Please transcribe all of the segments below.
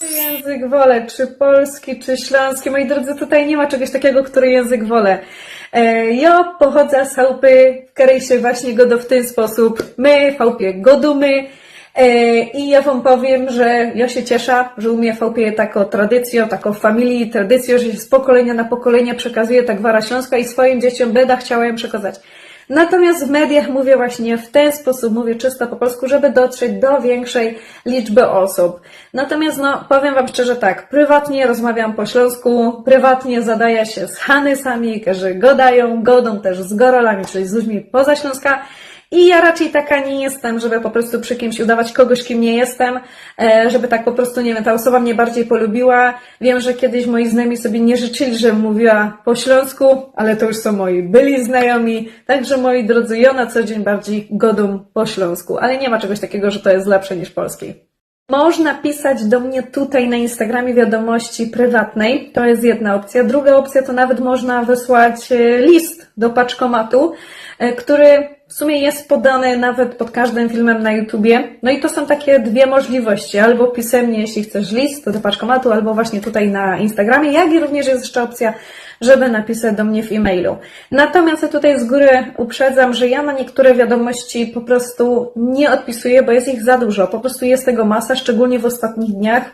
Język wolę, czy polski, czy śląski. Moi drodzy, tutaj nie ma czegoś takiego, który język wolę. E, ja pochodzę z chałupy, w której się właśnie godo w ten sposób. My w chałupie godumy. E, I ja wam powiem, że ja się cieszę, że u mnie taką tradycją, taką familii, tradycją, że się z pokolenia na pokolenie przekazuje ta gwara śląska i swoim dzieciom będę chciała ją przekazać. Natomiast w mediach mówię właśnie w ten sposób, mówię czysto po polsku, żeby dotrzeć do większej liczby osób. Natomiast no, powiem Wam szczerze tak, prywatnie rozmawiam po śląsku, prywatnie zadaję się z Hanysami, którzy godają, godą też z gorolami, czyli z ludźmi poza Śląska. I ja raczej taka nie jestem, żeby po prostu przy kimś udawać kogoś, kim nie jestem, e, żeby tak po prostu, nie wiem, ta osoba mnie bardziej polubiła. Wiem, że kiedyś moi znajomi sobie nie życzyli, żebym mówiła po śląsku, ale to już są moi byli znajomi. Także moi drodzy, ja na co dzień bardziej godą po śląsku, ale nie ma czegoś takiego, że to jest lepsze niż polski. Można pisać do mnie tutaj na Instagramie wiadomości prywatnej. To jest jedna opcja. Druga opcja to nawet można wysłać e, list do paczkomatu, e, który w sumie jest podany nawet pod każdym filmem na YouTubie. No i to są takie dwie możliwości. Albo pisemnie, jeśli chcesz list do paczkomatu, albo właśnie tutaj na Instagramie, jak i również jest jeszcze opcja, żeby napisać do mnie w e-mailu. Natomiast ja tutaj z góry uprzedzam, że ja na niektóre wiadomości po prostu nie odpisuję, bo jest ich za dużo. Po prostu jest tego masa, szczególnie w ostatnich dniach.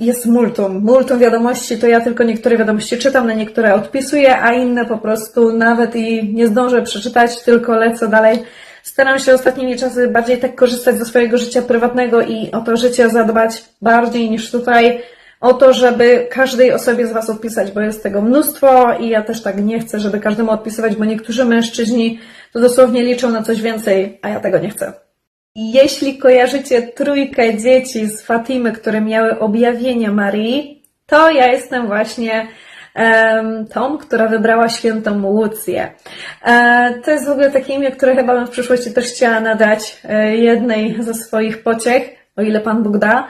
Jest multum. Multum wiadomości, to ja tylko niektóre wiadomości czytam, na niektóre odpisuję, a inne po prostu nawet i nie zdążę przeczytać, tylko lecę dalej. Staram się ostatnimi czasy bardziej tak korzystać ze swojego życia prywatnego i o to życie zadbać bardziej niż tutaj o to, żeby każdej osobie z Was odpisać, bo jest tego mnóstwo i ja też tak nie chcę, żeby każdemu odpisywać, bo niektórzy mężczyźni to dosłownie liczą na coś więcej, a ja tego nie chcę. Jeśli kojarzycie trójkę dzieci z Fatimy, które miały objawienie Marii, to ja jestem właśnie em, tą, która wybrała świętą Łucję. E, to jest w ogóle takie imię, które chyba bym w przyszłości też chciała nadać e, jednej ze swoich pociech, o ile Pan Bóg da.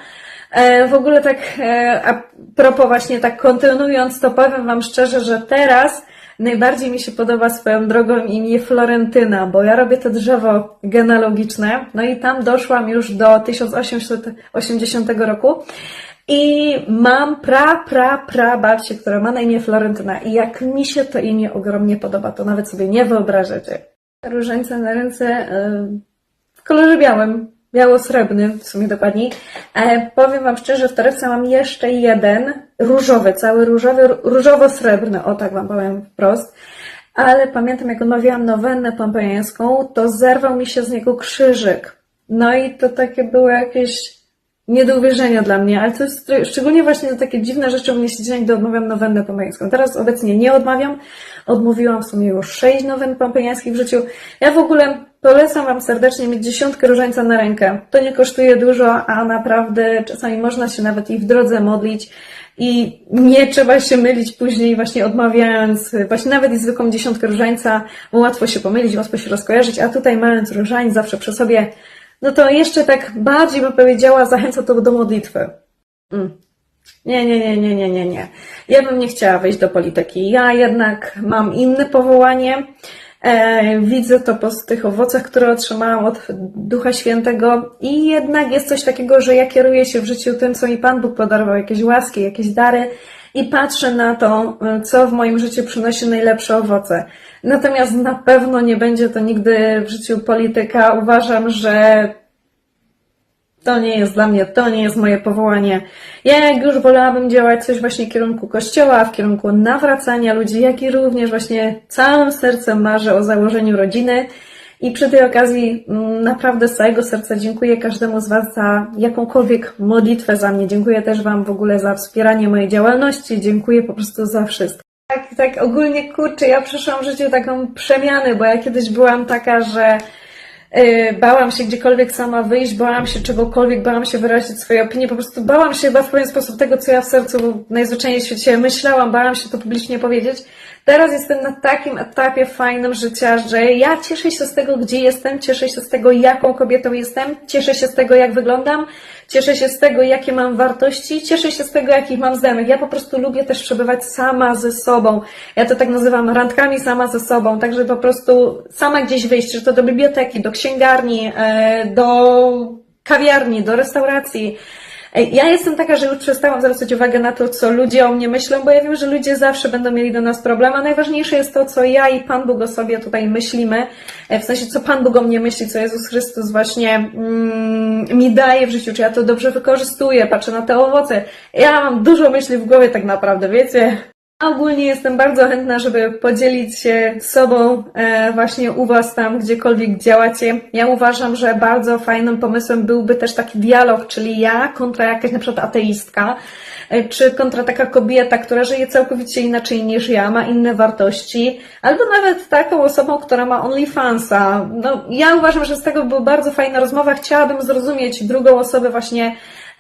E, w ogóle tak e, a propos właśnie tak kontynuując, to powiem Wam szczerze, że teraz najbardziej mi się podoba swoją drogą imię Florentyna, bo ja robię to drzewo genealogiczne, no i tam doszłam już do 1880 roku. I mam pra, pra, pra babcię, która ma na imię Florentyna. I jak mi się to imię ogromnie podoba, to nawet sobie nie wyobrażacie. Różańce na ręce e, w kolorze białym, biało-srebrny, w sumie dokładniej. E, powiem Wam szczerze, w torebce mam jeszcze jeden, różowy, cały różowy, różowo-srebrny, o tak Wam powiem wprost. Ale pamiętam, jak odmawiałam nowennę pompajańską, to zerwał mi się z niego krzyżyk. No i to takie było jakieś nie do uwierzenia dla mnie, ale to jest szczególnie właśnie takie dziwne rzeczy u mnie się dzieją, gdy odmawiam nowennę pompajańską. Teraz obecnie nie odmawiam, odmówiłam w sumie już sześć nowen pompajańskich w życiu. Ja w ogóle polecam Wam serdecznie mieć dziesiątkę różańca na rękę. To nie kosztuje dużo, a naprawdę czasami można się nawet i w drodze modlić i nie trzeba się mylić później właśnie odmawiając właśnie nawet i zwykłą dziesiątkę różańca, bo łatwo się pomylić, łatwo się rozkojarzyć, a tutaj mając różańc zawsze przy sobie, no to jeszcze tak bardziej bym powiedziała, zachęca to do modlitwy. Mm. Nie, nie, nie, nie, nie, nie, nie. Ja bym nie chciała wejść do polityki. Ja jednak mam inne powołanie. E, widzę to po tych owocach, które otrzymałam od Ducha Świętego i jednak jest coś takiego, że ja kieruję się w życiu tym, co mi Pan Bóg podarował, jakieś łaski, jakieś dary i patrzę na to, e, co w moim życiu przynosi najlepsze owoce. Natomiast na pewno nie będzie to nigdy w życiu polityka. Uważam, że to nie jest dla mnie, to nie jest moje powołanie. Ja jak już wolałabym działać coś właśnie w kierunku kościoła, w kierunku nawracania ludzi, jak i również właśnie całym sercem marzę o założeniu rodziny. I przy tej okazji mm, naprawdę z całego serca dziękuję każdemu z Was za jakąkolwiek modlitwę za mnie. Dziękuję też Wam w ogóle za wspieranie mojej działalności. Dziękuję po prostu za wszystko. Tak, tak ogólnie kurczę, ja przeszłam w życiu taką przemianę, bo ja kiedyś byłam taka, że bałam się gdziekolwiek sama wyjść, bałam się czegokolwiek, bałam się wyrazić swoje opinie, po prostu bałam się chyba w pewien sposób tego, co ja w sercu najzwyczajniej w świecie myślałam, bałam się to publicznie powiedzieć. Teraz jestem na takim etapie fajnym życia, że ja cieszę się z tego, gdzie jestem, cieszę się z tego, jaką kobietą jestem, cieszę się z tego, jak wyglądam, cieszę się z tego, jakie mam wartości, cieszę się z tego, jakich mam znajomych. Ja po prostu lubię też przebywać sama ze sobą. Ja to tak nazywam randkami sama ze sobą, także po prostu sama gdzieś wyjść, czy to do biblioteki, do księgarni, e, do kawiarni, do restauracji. Ej, Ja jestem taka, że już przestałam zwracać uwagę na to, co ludzie o mnie myślą, bo ja wiem, że ludzie zawsze będą mieli do nas problem, a najważniejsze jest to, co ja i Pan Bóg o sobie tutaj myślimy, e, w sensie, co Pan Bóg o mnie myśli, co Jezus Chrystus właśnie mm, mi daje w życiu, czy ja to dobrze wykorzystuję, patrzę na te owoce. Ja mam dużo myśli w głowie tak naprawdę, wiecie? Ogólnie jestem bardzo chętna, żeby podzielić się sobą e, właśnie u Was tam, gdziekolwiek działacie. Ja uważam, że bardzo fajnym pomysłem byłby też taki dialog, czyli ja kontra jakaś na przykład ateistka, e, czy kontra taka kobieta, która żyje całkowicie inaczej niż ja, ma inne wartości, albo nawet taką osobą, która ma OnlyFansa. No, ja uważam, że z tego była bardzo fajna rozmowa. Chciałabym zrozumieć drugą osobę właśnie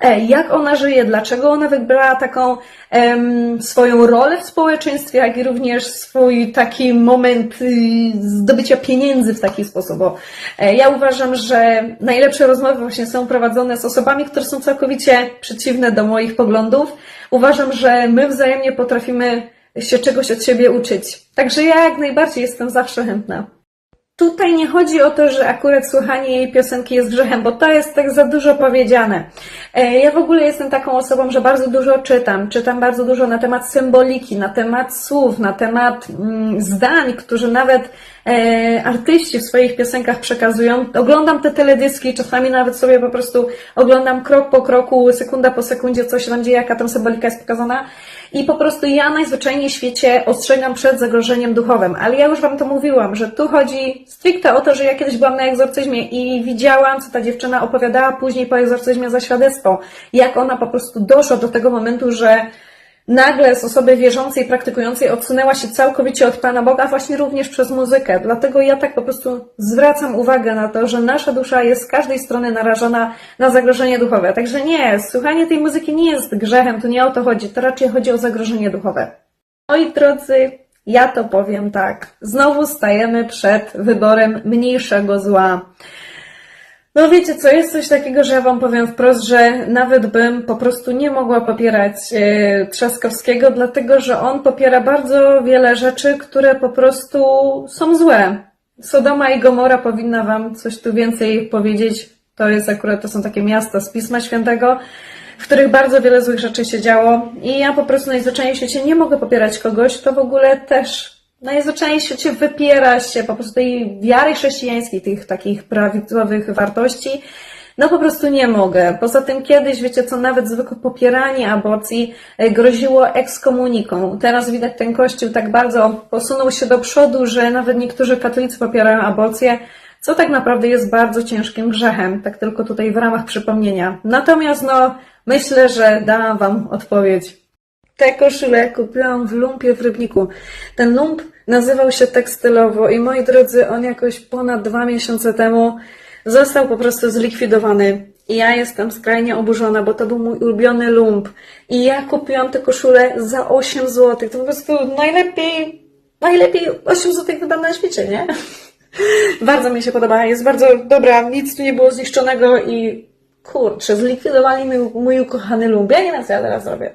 jak ona żyje, dlaczego ona wybrała taką em, swoją rolę w społeczeństwie, jak i również swój taki moment y, zdobycia pieniędzy w taki sposób. Bo e, ja uważam, że najlepsze rozmowy właśnie są prowadzone z osobami, które są całkowicie przeciwne do moich poglądów. Uważam, że my wzajemnie potrafimy się czegoś od siebie uczyć. Także ja jak najbardziej jestem zawsze chętna. Tutaj nie chodzi o to, że akurat słuchanie jej piosenki jest grzechem, bo to jest tak za dużo powiedziane. E, Ja w ogóle jestem taką osobą, że bardzo dużo czytam. Czytam bardzo dużo na temat symboliki, na temat słów, na temat mm, zdań, które nawet e, artyści w swoich piosenkach przekazują. Oglądam te teledyski, czasami nawet sobie po prostu oglądam krok po kroku, sekunda po sekundzie, co się tam dzieje, jaka tam symbolika jest pokazana. I po prostu ja najzwyczajniej w świecie ostrzegam przed zagrożeniem duchowym. Ale ja już Wam to mówiłam, że tu chodzi stricte o to, że ja kiedyś byłam na egzorcyzmie i widziałam, co ta dziewczyna opowiadała później po egzorcyzmie za świadectwo. Jak ona po prostu doszła do tego momentu, że nagle z osoby wierzącej, praktykującej odsunęła się całkowicie od Pana Boga, właśnie również przez muzykę. Dlatego ja tak po prostu zwracam uwagę na to, że nasza dusza jest z każdej strony narażona na zagrożenie duchowe. Także nie, słuchanie tej muzyki nie jest grzechem, to nie o to chodzi, to raczej chodzi o zagrożenie duchowe. Moi drodzy, ja to powiem tak. Znowu stajemy przed wyborem mniejszego zła. No wiecie co, jest coś takiego, że ja wam powiem wprost, że nawet bym po prostu nie mogła popierać e, Trzaskowskiego, dlatego że on popiera bardzo wiele rzeczy, które po prostu są złe. Sodoma i Gomora powinna wam coś tu więcej powiedzieć. To jest akurat, to są takie miasta z Pisma Świętego, w których bardzo wiele złych rzeczy się działo i ja po prostu najzwyczajniej w świecie nie mogę popierać kogoś, kto w ogóle też najzwyczajniej w świecie wypiera się po prostu tej wiary chrześcijańskiej, tych takich prawidłowych wartości. No po prostu nie mogę. Poza tym kiedyś, wiecie co, nawet zwykłe popieranie aborcji e, groziło ekskomuniką. Teraz widać ten kościół tak bardzo posunął się do przodu, że nawet niektórzy katolicy popierają aborcję, co tak naprawdę jest bardzo ciężkim grzechem. Tak tylko tutaj w ramach przypomnienia. Natomiast no, myślę, że dałam Wam odpowiedź. Tę koszulę kupiłam w lumpie w Rybniku. Ten lump nazywał się tekstylowo i moi drodzy, on jakoś ponad dwa miesiące temu został po prostu zlikwidowany. I ja jestem skrajnie oburzona, bo to był mój ulubiony lump. I ja kupiłam tę koszulę za 8 zł. To po prostu najlepiej, najlepiej 8 zł wydam na świecie, nie? bardzo mi się podoba, jest bardzo dobra, nic tu nie było zniszczonego i kurczę, zlikwidowali mój, mój ukochany lump. Ja nie wiem, co ja teraz zrobię.